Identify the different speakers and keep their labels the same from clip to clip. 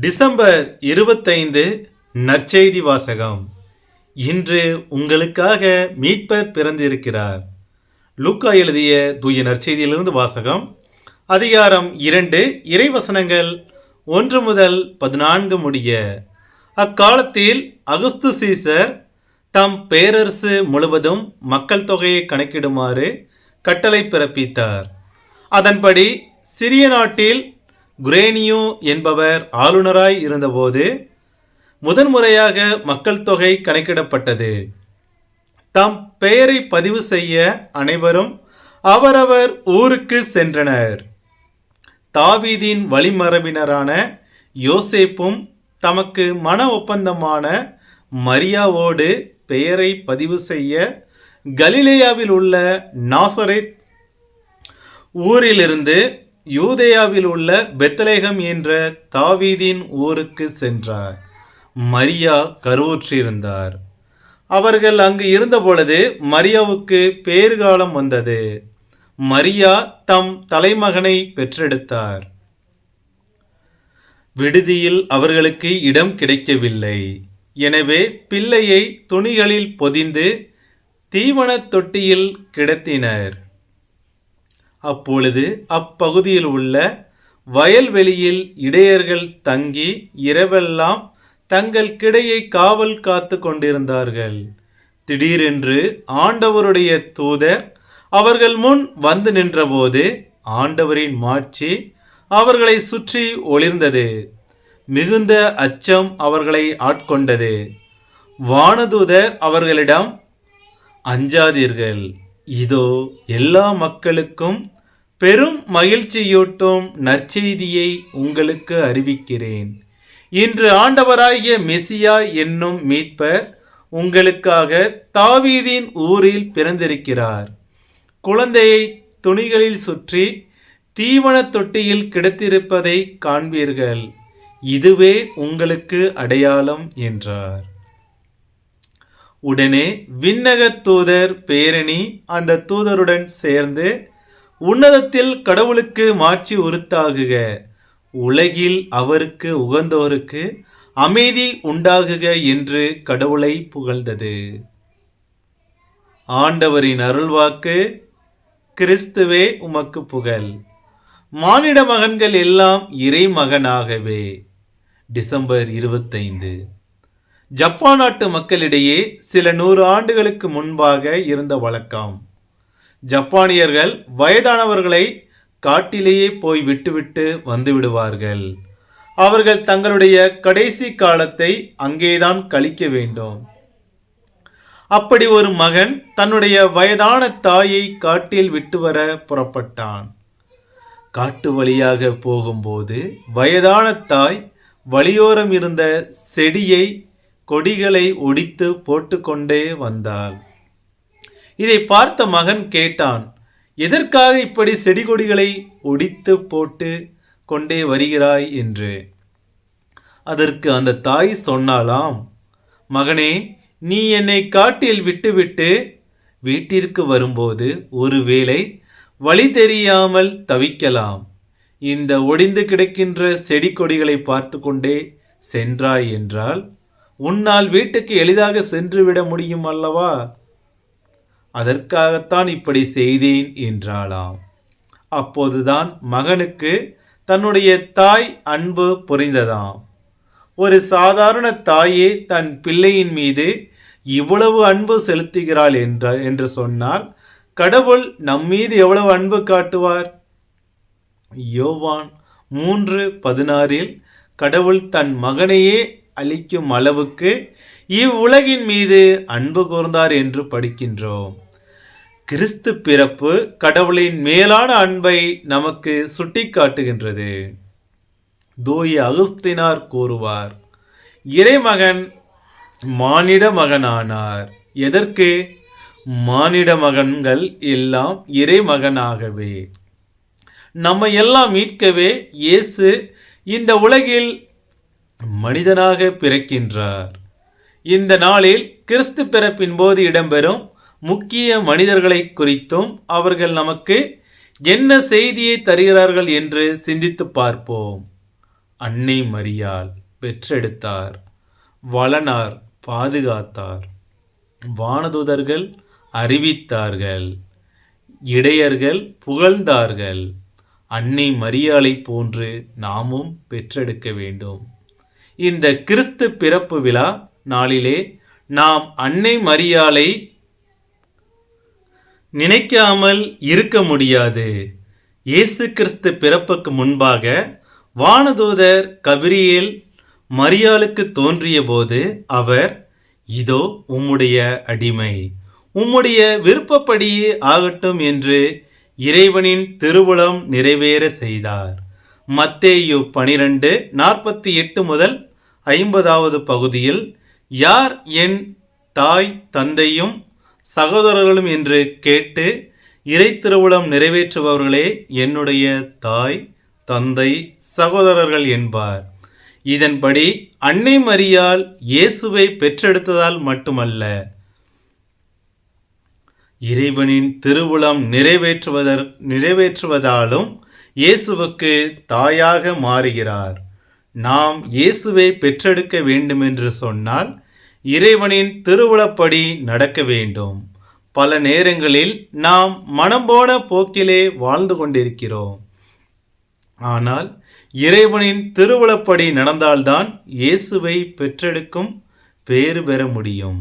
Speaker 1: December இருபத்தைந்து நற்செய்தி வாசகம். இன்று உங்களுக்காக மீட்பர் பிறந்திருக்கிறார். லூக்கா எழுதிய தூய நற்செய்தியிலிருந்து வாசகம். அதிகாரம் இரண்டு இறைவசனங்கள் ஒன்று முதல் பதினான்கு முடிய. அக்காலத்தில் அகஸ்து சீசர் தம் பேரரசு முழுவதும் மக்கள் தொகையை கணக்கிடுமாறு கட்டளை பிறப்பித்தார். அதன்படி சிறிய நாட்டில் குரேனியோ என்பவர் ஆளுநராய் இருந்தபோது முதன்முறையாக மக்கள் தொகை கணக்கிடப்பட்டது. தம் பெயரை பதிவு செய்ய அனைவரும் அவரவர் ஊருக்கு சென்றனர். தாவீதின் வழிமரபினரான யோசேப்பும் தமக்கு மன ஒப்பந்தமான மரியாவோடு பெயரை பதிவு செய்ய கலிலேயாவில் உள்ள நாசரேத் ஊரிலிருந்து யூதேயாவில் உள்ள பெத்லேகம் என்ற தாவீதின் ஊருக்கு சென்றார். மரியா கருவுற்றிருந்தார். அவர்கள் அங்கு இருந்தபொழுது மரியாவுக்கு பேறுகாலம் வந்தது. மரியா தம் தலைமகனை பெற்றெடுத்தார். விடுதியில் அவர்களுக்கு இடம் கிடைக்கவில்லை. எனவே பிள்ளையை துணிகளில் பொதிந்து தீவனத் தொட்டியில் கிடத்தினர். அப்பொழுது அப்பகுதியில் உள்ள வயல்வெளியில் இடையர்கள் தங்கி இரவெல்லாம் தங்கள் கிடையை காவல் காத்து கொண்டிருந்தார்கள். திடீரென்று ஆண்டவருடைய தூதர் அவர்கள் முன் வந்து நின்றபோது ஆண்டவரின் மாட்சி அவர்களை சுற்றி ஒளிர்ந்தது. மிகுந்த அச்சம் அவர்களை ஆட்கொண்டது. வானதூதர் அவர்களிடம் அஞ்சாதீர்கள். இதோ எல்லா மக்களுக்கும் பெரும் மகிழ்ச்சியூட்டும் நற்செய்தியை உங்களுக்கு அறிவிக்கிறேன். இன்று ஆண்டவராகிய மெசியா என்னும் மீட்பர் உங்களுக்காக தாவீதின் ஊரில் பிறந்திருக்கிறார். குழந்தையை துணிகளில் சுற்றி தீவனத் தொட்டியில் கிடத்திருப்பதை காண்பீர்கள். இதுவே உங்களுக்கு அடையாளம் என்றார். உடனே விண்ணகத் தூதர் பேரணி அந்த தூதருடன் சேர்ந்து உன்னதத்தில் கடவுளுக்கு மாட்சி உருத்தாகுக உலகில் அவருக்கு உகந்தோருக்கு அமைதி உண்டாகுக என்று கடவுளை புகழ்ந்தது. ஆண்டவரின் அருள்வாக்கு கிறிஸ்துவே உமக்கு புகழ். மானிட மகன்கள் எல்லாம் இறைமகனாகவே. டிசம்பர் இருபத்தைந்து. ஜப்பான் நாட்டு மக்களிடையே சில நூறு ஆண்டுகளுக்கு முன்பாக இருந்த வழக்கம். ஜப்பானியர்கள் வயதானவர்களை காட்டிலேயே போய் விட்டுவிட்டு வந்துவிடுவார்கள் அவர்கள் தங்களுடைய கடைசி காலத்தை அங்கேதான் கழிக்க வேண்டும். அப்படி ஒரு மகன் தன்னுடைய வயதான தாயை காட்டில் விட்டு வர புறப்பட்டான். காட்டு வழியாக போகும்போது வயதான தாய் வழியோரம் இருந்த செடியை கொடிகளை ஒடித்து போட்டுக்கொண்டே வந்தாள். இதை பார்த்த மகன் கேட்டான் எதற்காக இப்படி செடி கொடிகளை ஒடித்து போட்டு கொண்டே வருகிறாய்? என்று. அதற்கு அந்த தாய் சொன்னாலாம் மகனே நீ என்னை காட்டில் விட்டுவிட்டு வீட்டிற்கு வரும்போது ஒருவேளை வழி தெரியாமல் தவிக்கலாம். இந்த ஒடிந்து கிடக்கின்ற செடி கொடிகளை பார்த்து கொண்டே சென்றாய் என்றால் உன்னால் வீட்டுக்கு எளிதாக சென்றுவிட முடியும் அல்லவா? அதற்காகத்தான் இப்படி செய்தேன் என்றாளாம். அப்போதுதான் மகனுக்கு தன்னுடைய தாய் அன்பு புரிந்ததாம். ஒரு சாதாரண தாயே தன் பிள்ளையின் மீது இவ்வளவு அன்பு செலுத்துகிறாள் என்ற என்று சொன்னால் கடவுள் நம் மீது எவ்வளவு அன்பு காட்டுவார்? யோவான் மூன்று பதினாறில் கடவுள் தன் மகனையே அளிக்கும் அளவுக்கு இவ்வுலகின் மீது அன்பு கூர்ந்தார் என்று படிக்கின்றோம். கிறிஸ்து பிறப்பு கடவுளின் மேலான அன்பை நமக்கு சுட்டிக்காட்டுகின்றது. தூய அகுஸ்தினார் கூறுவார் இறைமகன் மானிட மகனானார். எதற்கு? மானிட மகன்கள் எல்லாம் இறைமகனாகவே. நம்மை எல்லாம் மீட்கவே இயேசு இந்த உலகில் மனிதனாக பிறக்கின்றார். இந்த நாளில் கிறிஸ்து பிறப்பின் போது இடம்பெறும் முக்கிய மனிதர்களை குறித்தும் அவர்கள் நமக்கு என்ன செய்தியை தருகிறார்கள் என்று சிந்தித்து பார்ப்போம். அன்னை மரியாள் பெற்றெடுத்தார் வளனார் பாதுகாத்தார் வானதூதர்கள் அறிவித்தார்கள் இடையர்கள் புகழ்ந்தார்கள். அன்னை மரியாளை போன்று நாமும் பெற்றெடுக்க வேண்டும். இந்த கிறிஸ்து பிறப்பு விழா நாளிலே நாம் அன்னை மரியாளை நினைக்காமல் இருக்க முடியாது. இயேசு கிறிஸ்து பிறப்புக்கு முன்பாக வானதூதர் கபிரியேல் மரியாளுக்கு தோன்றிய போது அவர் இதோ உம்முடைய அடிமை. உம்முடைய விருப்பப்படியே ஆகட்டும் என்று இறைவனின் திருவுளம் நிறைவேற செய்தார். மத்தேயு பனிரெண்டு நாற்பத்தி எட்டு முதல் ஐம்பதாவது பகுதியில் யார் என் தாய் தந்தையும் சகோதரர்களும் என்று கேட்டு இறை திருவுளம் நிறைவேற்றுபவர்களே என்னுடைய தாய் தந்தை சகோதரர்கள் என்பார். இதன்படி அன்னை மரியால் இயேசுவை பெற்றெடுத்ததால் மட்டுமல்ல இறைவனின் திருவுளம் நிறைவேற்றுவதற் நிறைவேற்றுவதாலும் இயேசுவுக்கு தாயாக மாறுகிறார். நாம் இயேசுவை பெற்றெடுக்க வேண்டுமென்று சொன்னால் இறைவனின் திருவுளப்படி நடக்க வேண்டும். பல நேரங்களில் நாம் மனம் போன போக்கிலே வாழ்ந்து கொண்டிருக்கிறோம். ஆனால் இறைவனின் திருவுளப்படி நடந்தால்தான் இயேசுவை பெற்றெடுக்கும் பேறு பெற முடியும்.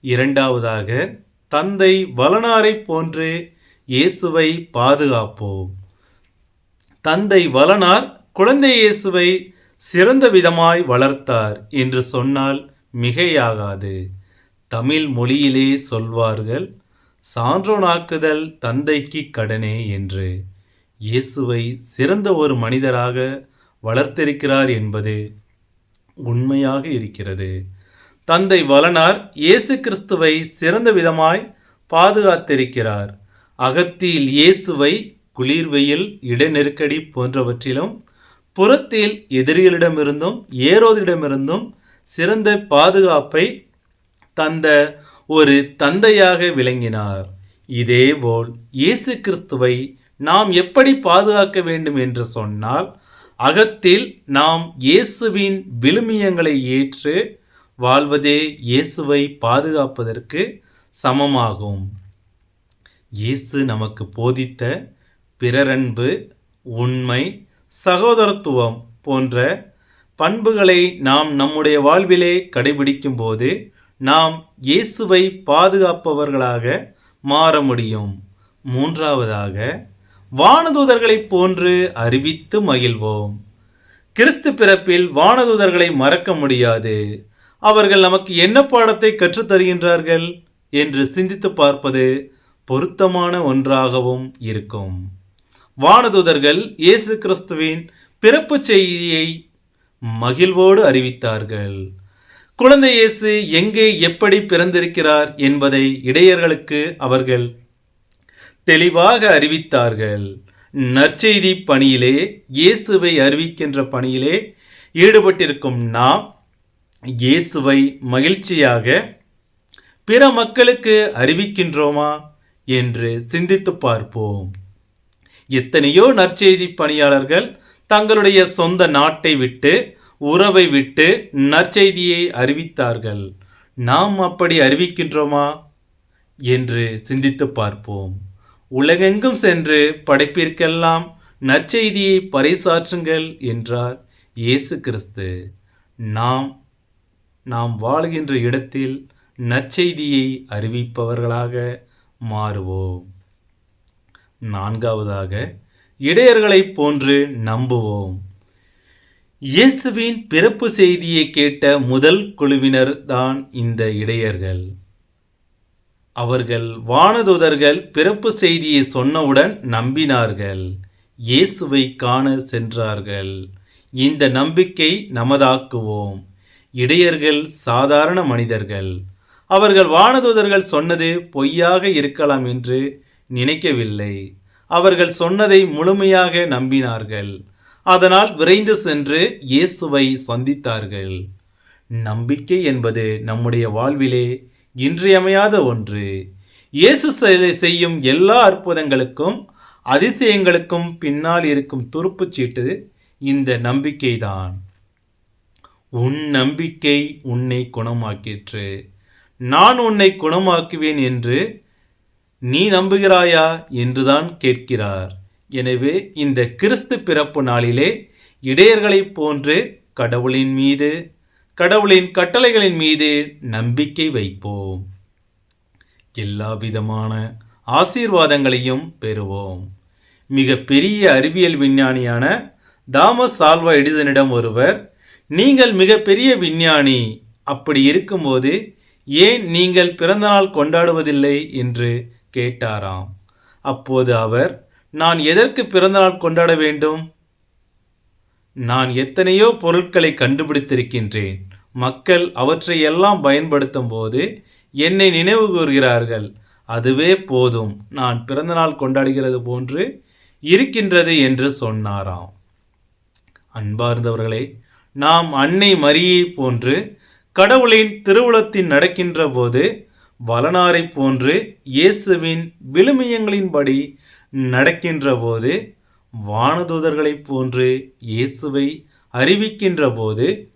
Speaker 1: இரண்டாவதாக தந்தை வளனாரைப் போன்று இயேசுவை பாதுகாப்போம். தந்தை வளனார் குழந்தை இயேசுவை சிறந்த விதமாய் வளர்த்தார் என்று சொன்னால் மிகையாகாது. தமிழ் மொழியிலே சொல்வார்கள் சான்றோனாக்குதல் தந்தைக்கு கடனே என்று. இயேசுவை சிறந்த ஒரு மனிதராக வளர்த்திருக்கிறார் என்பது உண்மையாக இருக்கிறது. தந்தை வளனார் இயேசு கிறிஸ்துவை சிறந்த விதமாய் பாதுகாத்திருக்கிறார். அகத்தில் இயேசுவை குளிர்வெயில் இட இடைநெருக்கடி போன்றவற்றிலும் புறத்தில் எதிரிகளிடமிருந்தும் ஏரோதிடமிருந்தும் சிறந்த பாதுகாப்பை தந்த ஒரு தந்தையாக விளங்கினார். இதேபோல் இயேசு கிறிஸ்துவை நாம் எப்படி பாதுகாக்க வேண்டும் என்று சொன்னால் அகத்தில் நாம் இயேசுவின் விழுமியங்களை ஏற்று வாழ்வதே இயேசுவை பாதுகாப்பதற்கு சமமாகும். இயேசு நமக்கு போதித்த பிறரன்பு உண்மை சகோதரத்துவம் போன்ற பண்புகளை நாம் நம்முடைய வாழ்விலே கடைபிடிக்கும் போது நாம் இயேசுவை பாதுகாப்பவர்களாக மாற முடியும். மூன்றாவதாக வானதூதர்களைப் போன்று அறிவித்து மகிழ்வோம். கிறிஸ்து பிறப்பில் வானதூதர்களை மறக்க முடியாது. அவர்கள் நமக்கு என்ன பாடத்தை கற்றுத்தருகின்றார்கள் என்று சிந்தித்து பார்ப்பது பொருத்தமான ஒன்றாகவும் இருக்கும். வானதூதர்கள் இயேசு கிறிஸ்துவின் பிறப்பு செய்தியை மகிழ்வோடு அறிவித்தார்கள். குழந்தை இயேசு எங்கே எப்படி பிறந்திருக்கிறார் என்பதை இடையர்களுக்கு அவர்கள் தெளிவாக அறிவித்தார்கள். நற்செய்தி பணியிலே இயேசுவை அறிவிக்கின்ற பணியிலே ஈடுபட்டிருக்கும் நாம் இயேசுவை மகிழ்ச்சியாக பிற மக்களுக்கு அறிவிக்கின்றோமா என்று சிந்தித்து பார்ப்போம். எத்தனையோ நற்செய்தி பணியாளர்கள் தங்களுடைய சொந்த நாட்டை விட்டு உறவை விட்டு நற்செய்தியை அறிவித்தார்கள். நாம் அப்படி அறிவிக்கின்றோமா? என்று சிந்தித்து பார்ப்போம். உலகெங்கும் சென்று படைப்பிற்கெல்லாம் நற்செய்தியை பறைசாற்றுங்கள் என்றார் இயேசு கிறிஸ்து. நாம் நாம் வாழ்கின்ற இடத்தில் நற்செய்தியை அறிவிப்பவர்களாக மாறுவோம். நான்காவதாக இடையர்களைப் போன்று நம்புவோம். இயேசுவின் பிறப்பு செய்தியை கேட்ட முதல் குழுவினர் தான் இந்த இடையர்கள். அவர்கள் வானதுதர்கள் பிறப்பு செய்தியை சொன்னவுடன் நம்பினார்கள். இயேசுவை காண சென்றார்கள். இந்த நம்பிக்கை நமதாக்குவோம். இடையர்கள் சாதாரண மனிதர்கள். அவர்கள் வானதூதர்கள் சொன்னது பொய்யாக இருக்கலாம் என்று நினைக்கவில்லை. அவர்கள் சொன்னதை முழுமையாக நம்பினார்கள். அதனால் விரைந்து சென்று இயேசுவை சந்தித்தார்கள். நம்பிக்கை என்பது நம்முடைய வாழ்விலே இன்றியமையாத ஒன்று. இயேசு செ- செய்யும் எல்லா அற்புதங்களுக்கும் அதிசயங்களுக்கும் பின்னால் இருக்கும் துருப்புச் சீட்டு இந்த நம்பிக்கைதான். உன் நம்பிக்கை உன்னை குணமாக்கிற்று. நான் உன்னை குணமாக்குவேன் என்று நீ நம்புகிறாயா? என்றுதான் கேட்கிறார். எனவே இந்த கிறிஸ்து பிறப்பு நாளிலே இடையர்களைப் போன்று கடவுளின் மீது கடவுளின் கட்டளைகளின் மீது நம்பிக்கை வைப்போம். எல்லா விதமான ஆசீர்வாதங்களையும் பெறுவோம். மிக பெரிய அறிவியல் விஞ்ஞானியான தாமஸ் ஆல்வா எடிசனிடம் ஒருவர் நீங்கள் மிக பெரிய விஞ்ஞானி அப்படி இருக்கும்போது ஏன் நீங்கள் பிறந்தநாள் கொண்டாடுவதில்லை? என்று கேட்டாராம். அப்போது அவர் நான் எதற்கு பிறந்தநாள் கொண்டாட வேண்டும்? நான் எத்தனையோ பொருட்களை கண்டுபிடித்திருக்கின்றேன். மக்கள் அவற்றை எல்லாம் பயன்படுத்தும் போது என்னை நினைவு கூறுகிறார்கள். அதுவே போதும். நான் பிறந்தநாள் கொண்டாடுகிறது போன்று இருக்கின்றது என்று சொன்னாராம். அன்பார்ந்தவர்களே நாம் அன்னை மரியை போன்று கடவுளின் திருவுளத்தில் நடக்கின்ற போது வளனாரை போன்று இயேசுவின் விழுமியங்களின்படி நடக்கின்ற போது வானதூதர்களைப் போன்று இயேசுவை அறிவிக்கின்ற போது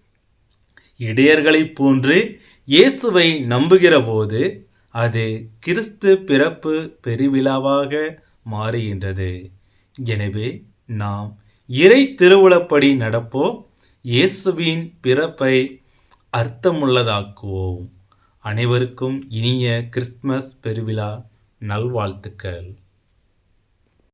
Speaker 1: இடையர்களைப் போன்று இயேசுவை நம்புகிற போது அது கிறிஸ்து பிறப்பு பெருவிழாவாக மாறுகின்றது. எனவே நாம் இறை திருவுளப்படி நடப்போம் இயேசுவின் பிறப்பை அர்த்தமுள்ளதாக்குவோம். அனைவருக்கும் இனிய கிறிஸ்துமஸ் பெருவிழா நல்வாழ்த்துக்கள்.